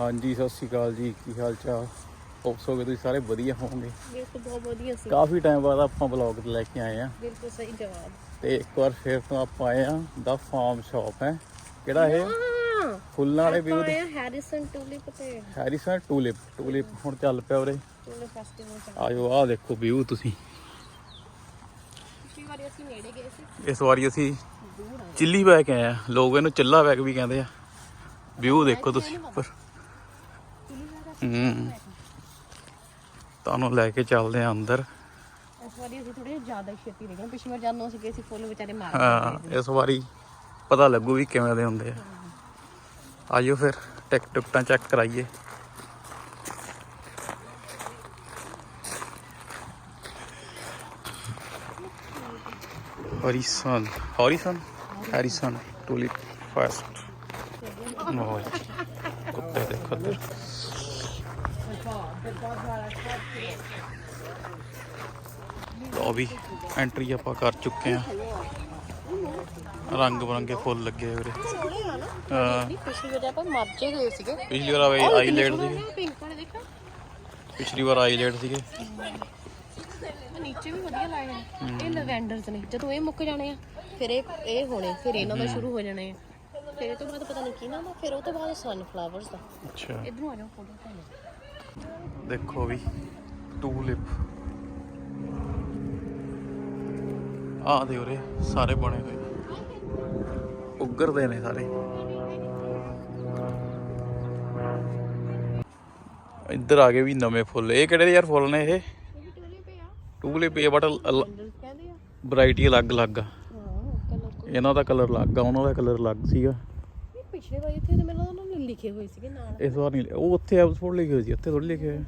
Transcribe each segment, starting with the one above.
ਹਾਂਜੀ ਸਤਿ ਸ਼੍ਰੀ ਅਕਾਲ ਜੀ। ਕੀ ਹਾਲ ਚਾਲ? ਹੋਪਸ ਹੋ ਗਏ ਤੁਸੀਂ ਸਾਰੇ ਵਧੀਆ ਹੋਵੋਗੇ। ਬਿਲਕੁਲ ਬਹੁਤ ਵਧੀਆ ਸੀ। ਕਾਫੀ ਟਾਈਮ ਬਾਅਦ ਆਪਾਂ ਬਲੌਗ ਲੈ ਕੇ ਆਏ ਆ। ਬਿਲਕੁਲ ਸਹੀ ਜਵਾਬ। ਤੇ ਇੱਕ ਵਾਰ ਫੇਰ ਤੋਂ ਆਪਾਂ ਆਏ ਆ ਦਾ ਫਾਰਮ ਸ਼ਾਪ ਹੈ। ਕਿਹੜਾ ਇਹ? ਫੁੱਲਾਂ ਵਾਲੇ ਵਿਊ ਆਏ ਹੈਰਿਸਨ ਟੂਲਿਪ ਤੇ। ਹੈਰੀਸਨ ਟੂਲਿਪ ਟੂਲਿਪ ਹੁਣ ਚੱਲ ਪਿਆ ਉਰੇ। ਟੂਲਿਪ ਫੈਸਟੀਵਲ ਚ ਆਜੋ ਆਹ ਦੇਖੋ ਵਿਊ ਤੁਸੀਂ। ਪਿਛਲੀ ਵਾਰੀ ਅਸੀਂ ਨੇੜੇ ਗਏ ਸੀ। ਇਸ ਵਾਰੀ ਅਸੀਂ ਚਿੱਲੀ ਬੈਗ ਆਏ ਆ। ਲੋਕ ਇਹਨੂੰ ਚਿੱਲਾ ਬੈਗ ਵੀ ਕਹਿੰਦੇ ਆ। ਵਿਊ ਦੇਖੋ ਤੁਸੀਂ। ਉੱਪਰ ਹੂੰ। ਤੁਹਾਨੂੰ ਲੈ ਕੇ ਚੱਲਦੇ ਆ ਅੰਦਰ। ਇਸ ਵਾਰੀ ਅਸੀਂ ਥੋੜੇ ਜ਼ਿਆਦਾ ਹੀ ਛੇਤੀ ਰਹੇ ਪਿਛਲੀ ਵਾਰ ਜਦੋਂ ਅਸੀਂ ਗਏ ਸੀ ਫੁੱਲ ਵਿਚਾਰੇ ਮਾਰ ਹਾਂ ਇਸ ਵਾਰੀ ਪਤਾ ਲੱਗੂ ਵੀ ਕਿਵੇਂ ਦੇ ਹੁੰਦੇ ਆ। ਆਜੋ ਫਿਰ ਟਿਕ ਟੁਕਟਾਂ ਚੈੱਕ ਕਰਾਈਏ। ਹਰੀਸਨ ਹਰੀਸਨ ਹਰੀਸਨ ਟੂਲਿਪ ਫਸਟ ਨੋ ਕੁੱਤੇ ਦੇ ਖੱਦਰ। ਲੋ ਵੀ ਐਂਟਰੀ ਆਪਾਂ ਕਰ ਚੁੱਕੇ ਆ ਰੰਗ ਬਰੰਗੇ ਫੁੱਲ ਲੱਗੇ ਹੋਏ ਹਾਂ। ਪਿਛਲੀ ਵਾਰ ਆਪਾਂ ਮਰਜੇ ਗਏ ਸੀਗੇ। ਪਿਛਲੀ ਵਾਰ ਆਈ ਆਈਲੈਟ ਸੀਗੇ। ਪਿੰਕ ਵਾਲੇ ਦੇਖਾ। ਪਿਛਲੀ ਵਾਰ ਆਈਲੈਟ ਸੀਗੇ। ਨੀਚੇ ਵੀ ਵਧੀਆ ਲਾਏ ਨੇ। ਇਹ ਲਵੈਂਡਰਸ ਨੇ। ਜਦੋਂ ਇਹ ਮੁੱਕ ਜਾਣੇ ਆ ਫਿਰ ਇਹ ਇਹ ਹੋਣੇ ਫਿਰ ਇਹਨਾਂ ਦਾ ਸ਼ੁਰੂ ਹੋ ਜਾਣੇ ਆ। ਫਿਰ ਇਹ ਤੋਂ ਬਾਅਦ ਪਤਾ ਨਹੀਂ ਕੀ ਨਾਮ ਆ ਫਿਰ ਉਹ ਤੋਂ ਬਾਅਦ ਸਨਫਲਾਵਰਸ ਦਾ। ਅੱਛਾ। ਇਧਰੋਂ ਆ ਜਾਓ ਫੋਟੋ ਤੁਹਾਨੂੰ ਦੇਖੋ ਵੀ ਟੂਲਿਪ। ਆ ਦੇ ਉਰੇ ਸਾਰੇ ਬਣੇ ਹੋਏ। ਉੱਗਰਦੇ ਨੇ ਸਾਰੇ। ਇੱਧਰ ਆ ਗਏ ਵੀ ਨਵੇਂ ਫੁੱਲ। ਇਹ ਕਿਹੜੇ ਯਾਰ ਫੁੱਲ ਨੇ ਇਹ? ਟੂਲਿਪ ਆ। ਬਟ ਵੈਰਾਈਟੀ ਅਲੱਗ-ਅਲੱਗ ਆ। ਇਹਨਾਂ ਦਾ ਕਲਰ ਅਲੱਗ ਆ ਉਹਨਾਂ ਦਾ ਕਲਰ ਅਲੱਗ ਸੀਗਾ। ਪਿਛਲੇ ਵਾਰ ਇੱਥੇ ਤੇ ਮੈਨੂੰ ਲਿਖੇ ਹੋਏ ਸੀਗੇ ਨਾਲ। ਇਸ ਵਾਰ ਨਹੀਂ ਉਹ ਉੱਥੇ ਐਪਸਪੋਰਟ ਲਿਖੇ ਹੋਏ ਸੀ ਇੱਥੇ ਥੋੜੀ ਲਿਖੇ ਹੋਏ।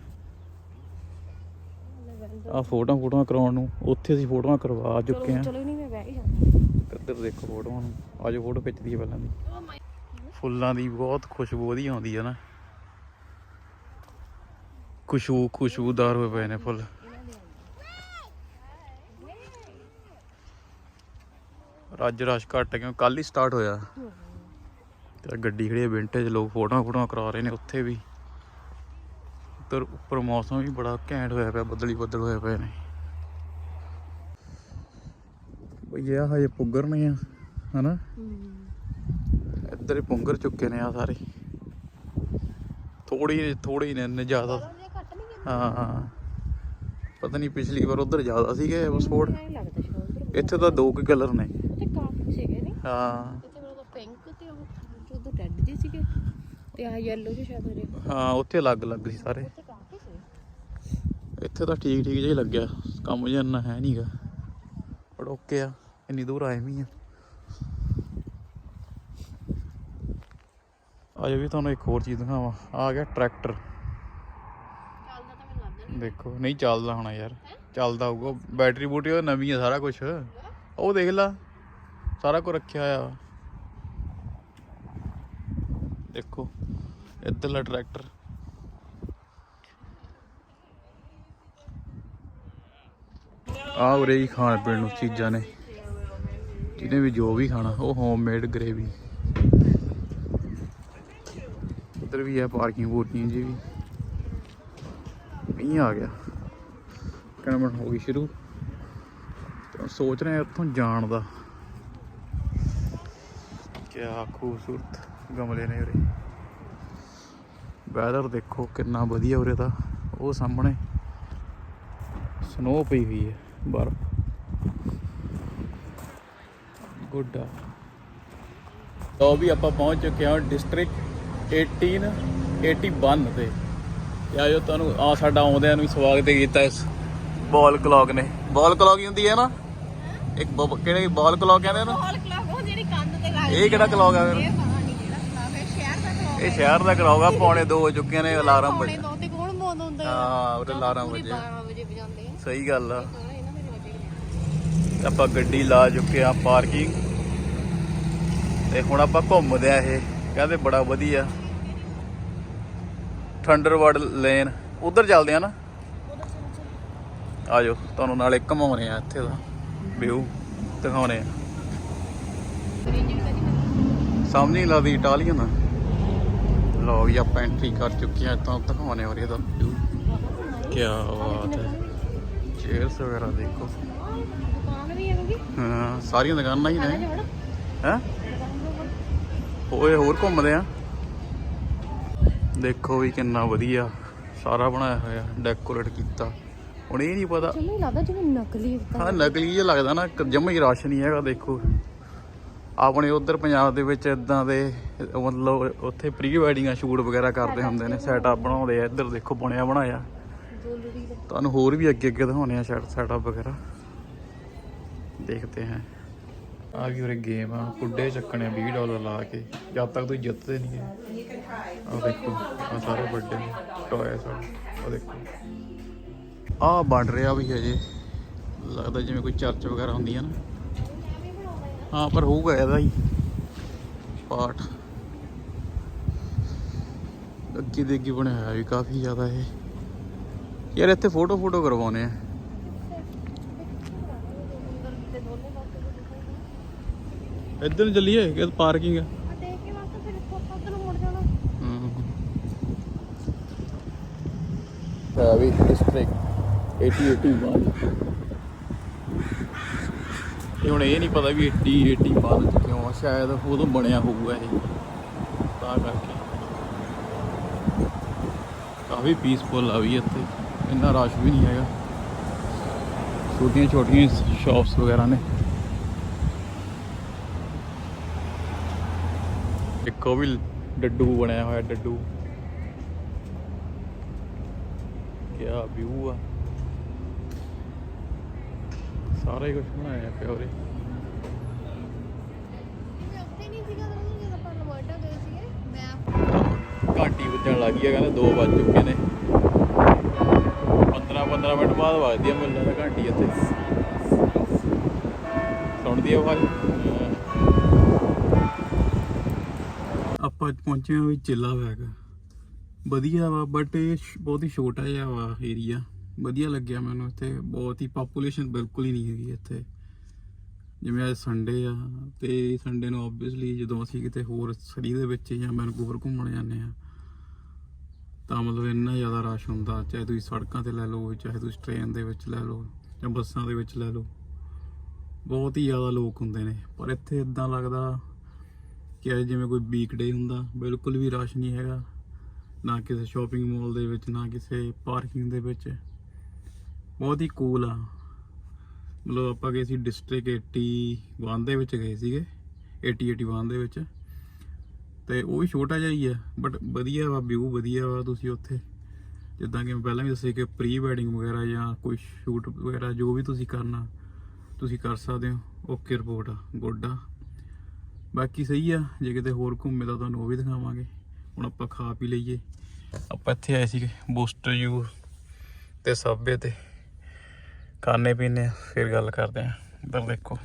ਆ ਫੋਟੋਆਂ ਫੋਟੋਆਂ ਕਰਾਉਣ ਨੂੰ ਉੱਥੇ ਅਸੀਂ ਫੋਟੋਆਂ ਕਰਵਾ ਚੁੱਕੇ ਚਲੋ ਆ ਚਲੋ ਨਹੀਂ ਮੈਂ ਬਹਿ ਹੀ। ਜਾਂਦਾ ਇੱਧਰ ਦੇਖੋ ਫੋਟੋਆਂ ਨੂੰ ਆਜੋ ਫੋਟੋ ਖਿੱਚਦੀ ਹੈ ਪਹਿਲਾਂ ਦੀ। ਓ ਮਾਈ ਫੁੱਲਾਂ ਦੀ ਬਹੁਤ ਖੁਸ਼ਬੂ ਉਹਦੀ ਆਉਂਦੀ ਹੈ ਨਾ। ਖੁਸ਼ਬੂ ਖੁਸ਼ਬੂਦਾਰ ਹੋਏ ਪਏ ਨੇ ਫੁੱਲ। ਰੱਜ ਰਸ਼ ਘੱਟ ਕਿਉਂ ਕੱਲ ਹੀ ਸਟਾਰਟ ਹੋਇਆ। ਤੇ ਗੱਡੀ ਖੜੀ ਹੈ ਵਿੰਟੇਜ ਲੋਕ ਫੋਟੋਆਂ ਫੋਟੋਆਂ ਕਰਾ ਰਹੇ ਨੇ ਉੱਥੇ ਵੀ। ਉੱਧਰ ਉੱਪਰ ਮੌਸਮ ਵੀ ਬੜਾ ਘੈਂਟ ਹੋਇਆ ਪਿਆ ਬੱਦਲੀ ਬੱਦਲ ਹੋਏ ਪਏ ਨੇ। ਬਈ ਇਹ ਹਜੇ ਪੁੱਗਰ ਨਹੀਂ ਆ ਹਨਾ? ਇੱਧਰ ਹੀ ਪੁੰਗਰ ਚੁੱਕੇ ਨੇ ਆ ਸਾਰੇ। ਥੋੜੀ ਥੋੜੀ ਨੇ ਇੰਨੇ ਜ਼ਿਆਦਾ। ਹਾਂ ਹਾਂ। ਪਤਾ ਨਹੀਂ ਪਿਛਲੀ ਵਾਰ ਉਧਰ ਜ਼ਿਆਦਾ ਸੀਗੇ ਸ਼ੋਲਡਰ ਇੱਥੇ ਤਾਂ ਦੋ ਕੁ ਕਲਰ ਨੇ। ਤੇ ਕਾਫੀ ਸੀਗੇ ਨਹੀਂ ਹਾਂ ਇੱਥੇ ਮੇਰਾ ਪਿੰਕ ਤੇ ਉਹ ਜੀ ਸੀਗੇ ਤੇ ਆ ਯੈਲੋ ਜਿਹੇ ਸ਼ਾਇਦ ਹੋਰੇ ਹਾਂ ਉੱਥੇ ਅਲੱਗ ਅਲੱਗ ਸੀ ਸਾਰੇ। ਇੱਥੇ ਤਾਂ ਠੀਕ ਠੀਕ ਜਿਹਾ ਹੀ ਲੱਗਿਆ। ਕੰਮ ਜਿਹਾ ਹੈ ਨਹੀਂਗਾ ਪਰ ਓਕੇ ਆ ਇੰਨੀ ਦੂਰ ਆਏ ਵੀ ਆ। ਆਜੋ ਵੀ ਤੁਹਾਨੂੰ ਇੱਕ ਹੋਰ ਚੀਜ਼ ਦਿਖਾਵਾਂ। ਆ ਗਿਆ ਟਰੈਕਟਰ ਚੱਲਦਾ ਤਾਂ ਮੈਨੂੰ ਲੱਗਦਾ ਨਹੀਂ ਦੇਖੋ ਨਹੀਂ ਚੱਲਦਾ ਹੋਣਾ ਯਾਰ। ਚੱਲਦਾ ਹੋਊਗਾ। ਬੈਟਰੀ ਬੂਟਰੀ ਉਹ ਨਵੀਂ ਆ ਸਾਰਾ ਕੁਝ ਉਹ ਦੇਖ ਲਾ। ਸਾਰਾ ਕੁਝ ਰੱਖਿਆ ਆ ਦੇਖੋ, ਇੱਧਰਲਾ ਟਰੈਕਟਰ। ਆ ਉਰੇ ਹੀ ਖਾਣ ਪੀਣ ਨੂੰ ਚੀਜ਼ਾਂ ਨੇ। ਜਿਹਨੇ ਵੀ ਜੋ ਵੀ ਖਾਣਾ, ਉਹ ਹੋਮਮੇਡ ਗਰੇਵੀ ਇੱਧਰ ਵੀ ਹੈ ਪਾਰਕਿੰਗ ਪੂਰਕਿੰਗ ਜੀ ਵੀ। ਮੀਂਹ ਆ ਗਿਆ। ਕਣਮਣ ਹੋ ਗਈ ਸ਼ੁਰੂ। ਸੋਚ ਰਹੇ ਹਾਂ ਇੱਥੋਂ ਜਾਣ ਦਾ। ਕਿਆ ਖੂਬਸੂਰਤ ਗਮਲੇ ਨੇ ਉਰੇ। ਵੈਦਰ ਦੇਖੋ ਕਿੰਨਾ ਵਧੀਆ ਉਰੇ ਦਾ। ਉਹ ਸਾਹਮਣੇ ਸਨੋ ਪਈ ਹੋਈ ਹੈ ਬਰਫ਼। ਗੁੱਡ ਲੋ ਵੀ ਆਪਾਂ ਪਹੁੰਚ ਚੁੱਕੇ ਹਾਂ ਡਿਸਟ੍ਰਿਕਟ 18 81 ਤੇ। ਤੇ ਆਜੋ ਤੁਹਾਨੂੰ ਆ ਸਾਡਾ ਆਉਂਦਿਆਂ ਨੂੰ ਵੀ ਸਵਾਗਤ ਕੀਤਾ ਇਸ ਬਾਲ ਕਲੌਕ ਨੇ। ਬਾਲ ਕਲੌਕ ਹੀ ਹੁੰਦੀ ਹੈ ਨਾ? ਇੱਕ ਕਿਹੜੇ ਬਾਲ ਕਲੌਕ ਕਹਿੰਦੇ ਇਹਨੂੰ ਹਾਲ ਕਲੱਬ ਉਹ ਜਿਹੜੀ ਲੱਗ ਇਹ ਕਿਹੜਾ ਕਲੌਕ ਆ ਫਿਰ? ਇਹ ਪਤਾ ਨਹੀਂ ਜਿਹੜਾ ਕਲੱਬ ਹੈ ਸ਼ਹਿਰ ਦਾ ਕਲੱਬ ਇਹ ਸ਼ਹਿਰ ਦਾ ਕਲੌਕ ਆ ਪੌਣੇ 2 ਹੋ ਚੁੱਕੇ ਨੇ ਅਲਾਰਮ ਪੌਣੇ ਵੱਜ ਦੋ ਤੇ ਕੌਣ ਬੋਲ ਹੁੰਦਾ ਹਾਂ? ਉਹਦੇ ਅਲਾਰਮ ਵੱਜੇ। 12 ਵਜੇ ਵਜਾਉਂਦੇ ਆ ਸਹੀ ਗੱਲ ਆ। ਆਪਾਂ ਗੱਡੀ ਲਾ ਚੁੱਕੇ ਆ ਪਾਰਕਿੰਗ ਤੇ ਹੁਣ ਆਪਾਂ ਘੁੰਮਦੇ ਆ ਇਹ। ਕਹਿੰਦੇ ਬੜਾ ਵਧੀਆ। ਥੰਡਰਬਰਡ ਲੇਨ ਉਧਰ ਚੱਲਦੇ ਆ ਨਾ? ਆਜੋ ਤੁਹਾਨੂੰ ਨਾਲੇ ਘਮਾਉਣੇ ਆ ਇੱਥੇ ਦਾ। ਵਿਊ ਦਿਖਾਉਣੇ ਆ। ਸਮਝ ਨਹੀਂ ਲੱਗਦੀ ਇਟਾਲੀਅਨ ਲਓ ਵੀ ਆਪਾਂ ਐਂਟਰੀ ਕਰ ਚੁੱਕੇ ਹਾਂ ਤਾਂ ਦਿਖਾਉਣੇ ਹੋ ਰਹੀ ਦਾ ਕੀ ਬਾਤ ਹੈ। ਚੇਅਰਸ ਵਗੈਰਾ ਦੇਖੋ। ਦੁਕਾਨ ਵੀ ਹੈਗੀ ਹਾਂ ਸਾਰੀਆਂ ਦੁਕਾਨਾਂ ਹੀ ਨੇ। ਹੈ? ਓਏ ਹੋਰ ਘੁੰਮਦੇ ਆ। ਦੇਖੋ ਵੀ ਕਿੰਨਾ ਵਧੀਆ ਸਾਰਾ ਬਣਾਇਆ ਹੋਇਆ ਡੈਕੋਰੇਟ ਕੀਤਾ। ਹੁਣ ਇਹ ਨਹੀਂ ਪਤਾ। ਹੀ ਲੱਗਦਾ ਜਿਵੇਂ ਨਕਲੀ ਹਾਂ ਨਕਲੀ ਜਿਹਾ ਲੱਗਦਾ ਨਾ ਜਮਾ ਹੀ ਰਸ਼ ਨਹੀਂ ਹੈਗਾ ਦੇਖੋ। ਆਪਣੇ ਉਧਰ ਪੰਜਾਬ ਦੇ ਵਿੱਚ ਇਦਾਂ ਦੇ, ਮਤਲਬ ਉੱਥੇ ਪ੍ਰੀ ਵੈਡਿੰਗਾਂ ਸ਼ੂਟ ਵਗੈਰਾ ਕਰਦੇ ਹੁੰਦੇ ਨੇ ਸੈਟਅਪ ਬਣਾਉਂਦੇ ਆ, ਇੱਧਰ ਦੇਖੋ ਬਣਿਆ ਬਣਾਇਆ। ਤੁਹਾਨੂੰ ਹੋਰ ਵੀ ਅੱਗੇ ਅੱਗੇ ਦਿਖਾਉਣੇ ਆ ਸੈਟ ਸੈਟਅਪ ਵਗੈਰਾ। ਦੇਖਦੇ ਹਾਂ। ਆ ਵੀ ਉਰੇ ਗੇਮ ਆ ਕੁੱਡੇ ਚੱਕਣੇ 20 ਡਾਲਰ ਲਾ ਕੇ। ਜਦ ਤੱਕ ਤੁਸੀਂ ਜਿੱਤਦੇ ਨਹੀਂ ਆ ਦੇਖੋ ਆ ਸਾਰੇ ਵੱਡੇ ਟੋਏ ਸਾਰੇ। ਆ ਦੇਖੋ। ਆ ਬਣ ਰਿਹਾ ਵੀ ਹਜੇ। ਲੱਗਦਾ ਜਿਵੇਂ ਕੋਈ ਚਰਚ ਵਗੈਰਾ ਹੁੰਦੀ ਆ ਨਾ। ਹਾਂ ਪਰ ਹੋਊਗਾ ਇਹਦਾ ਹੀ ਪਾਠ ਅੱਗੇ ਦੇ ਅੱਗੇ ਬਣਿਆ ਹੋਇਆ ਵੀ ਕਾਫੀ ਜ਼ਿਆਦਾ ਇਹ ਯਾਰ ਇੱਥੇ ਫੋਟੋ ਫੋਟੋ ਕਰਵਾਉਣੇ ਆ ਇੱਧਰ ਨੂੰ ਚੱਲੀਏ ਕਿ ਪਾਰਕਿੰਗ ਆ ਆ ਦੇਖ ਕੇ ਵਾਸਤੇ ਫਿਰ ਇੱਥੋਂ ਆਪਾਂ ਉੱਧਰ ਨੂੰ ਮੁੜ ਜਾਣਾ ਹੈ ਵੀ ਡਿਸਟ੍ਰਿਕਟ 80 81 ਹੁਣ ਇਹ ਨਹੀਂ ਪਤਾ ਵੀ 80 80 ਬਾਅਦ ਚ ਕਿਉਂ ਆ, ਸ਼ਾਇਦ ਉਦੋਂ ਬਣਿਆ ਹੋਊਗਾ ਇਹ। ਤਾਂ ਕਰਕੇ। ਕਾਫੀ ਪੀਸਫੁਲ ਆ ਵੀ ਇੱਥੇ। ਇੰਨਾ ਰਸ਼ ਵੀ ਨਹੀਂ ਹੈਗਾ। ਛੋਟੀਆਂ ਛੋਟੀਆਂ ਸ਼ਾਪਸ ਵਗੈਰਾ ਨੇ। ਇੱਕ ਉਹ ਵੀ ਡੱਡੂ ਬਣਿਆ ਹੋਇਆ, ਡੱਡੂ। ਕਿਆ ਵਿਊ ਆ। ਸਾਰਾ ਹੀ ਕੁਝ ਬਣਾਇਆ ਪਿਆ ਉਰੇ ਘੰਟੀ ਵੱਜਣ ਲੱਗ ਆ ਕਹਿੰਦੇ 2 ਵੱਜ ਚੁੱਕੇ ਨੇ। 15 15 ਮਿੰਟ ਬਾਅਦ ਵੱਜਦੀ ਆ ਮੈਨੂੰ ਲੱਗਦਾ ਘੰਟੀ ਇੱਥੇ। ਸੁਣਦੀ ਆ ਆਵਾਜ਼? ਆਪਾਂ ਪਹੁੰਚੇ ਹਾਂ ਵੀ ਚਿੱਲਾ ਵੈਗ ਵਧੀਆ ਵਾ ਬਟ ਇਹ ਬਹੁਤ ਹੀ ਛੋਟਾ ਜਿਹਾ ਵਾ ਏਰੀਆ ਵਧੀਆ ਲੱਗਿਆ ਮੈਨੂੰ ਇੱਥੇ। ਬਹੁਤ ਹੀ ਪੋਪੂਲੇਸ਼ਨ ਬਿਲਕੁਲ ਹੀ ਨਹੀਂ ਹੈਗੀ ਇੱਥੇ। ਜਿਵੇਂ ਅੱਜ ਸੰਡੇ ਆ, ਤੇ ਸੰਡੇ ਨੂੰ ਆਬਵੀਅਸਲੀ ਜਦੋਂ ਅਸੀਂ ਕਿਤੇ ਹੋਰ ਸੜੀ ਦੇ ਵਿੱਚ ਜਾਂ ਵੈਨਕੂਵਰ ਘੁੰਮਣ ਜਾਂਦੇ ਆ ਤਾਂ ਮਤਲਬ ਇੰਨਾ ਜ਼ਿਆਦਾ ਰਸ਼ ਹੁੰਦਾ, ਚਾਹੇ ਤੁਸੀਂ ਸੜਕਾਂ ਤੇ ਲੈ ਲਓ, ਚਾਹੇ ਤੁਸੀਂ ਟ੍ਰੇਨ ਦੇ ਵਿੱਚ ਲੈ ਲਓ, ਜਾਂ ਬੱਸਾਂ ਦੇ ਵਿੱਚ ਲੈ ਲਓ। ਬਹੁਤ ਹੀ ਜ਼ਿਆਦਾ ਲੋਕ ਹੁੰਦੇ ਨੇ। ਪਰ ਇੱਥੇ ਇਦਾਂ ਲੱਗਦਾ ਕਿ ਅੱਜ ਜਿਵੇਂ ਕੋਈ ਵੀਕਡੇ ਹੁੰਦਾ, ਬਿਲਕੁਲ ਵੀ ਰਸ਼ ਨਹੀਂ ਹੈਗਾ। ਨਾ ਕਿਸੇ ਸ਼ਾਪਿੰਗ ਮਾਲ ਦੇ ਵਿੱਚ, ਨਾ ਕਿਸੇ ਪਾਰਕਿੰਗ ਦੇ ਵਿੱਚ। ਬਹੁਤ ਹੀ ਕੂਲ ਆ। ਮਤਲਬ ਆਪਾਂ ਗਏ ਸੀ ਡਿਸਟ੍ਰਿਕਟ 81 ਦੇ ਵਿੱਚ ਗਏ ਸੀਗੇ 80 81 ਦੇ ਵਿੱਚ। ਤੇ ਉਹ ਵੀ ਛੋਟਾ ਜਿਹਾ ਹੀ ਆ ਬਟ ਵਧੀਆ ਵਾ ਵਿਊ ਵਧੀਆ ਵਾ ਤੁਸੀਂ ਉੱਥੇ। ਜਿੱਦਾਂ ਕਿ ਮੈਂ ਪਹਿਲਾਂ ਵੀ ਦੱਸਿਆ ਕਿ ਪ੍ਰੀ ਵੈਡਿੰਗ ਵਗੈਰਾ ਜਾਂ ਕੋਈ ਸ਼ੂਟ ਵਗੈਰਾ, ਜੋ ਵੀ ਤੁਸੀਂ ਕਰਨਾ, ਤੁਸੀਂ ਕਰ ਸਕਦੇ ਹੋ। ਓਕੇ ਰਿਪੋਰਟ ਆ ਗੁੱਡ ਆ। ਬਾਕੀ ਸਹੀ ਆ, ਜੇ ਕਿਤੇ ਹੋਰ ਘੁੰਮੇ ਤਾਂ ਤੁਹਾਨੂੰ ਉਹ ਵੀ ਦਿਖਾਵਾਂਗੇ। ਹੁਣ ਆਪਾਂ ਖਾ ਪੀ ਲਈਏ। ਆਪਾਂ ਇੱਥੇ ਆਏ ਸੀਗੇ ਬੂਸਟਰ ਯੂ ਤੇ ਸਾਬੇ ਤੇ। ਖਾਣੇ ਪੀਣੇ ਆ ਫਿਰ ਗੱਲ ਕਰਦੇ ਆ। ਇੱਧਰ ਦੇਖੋ।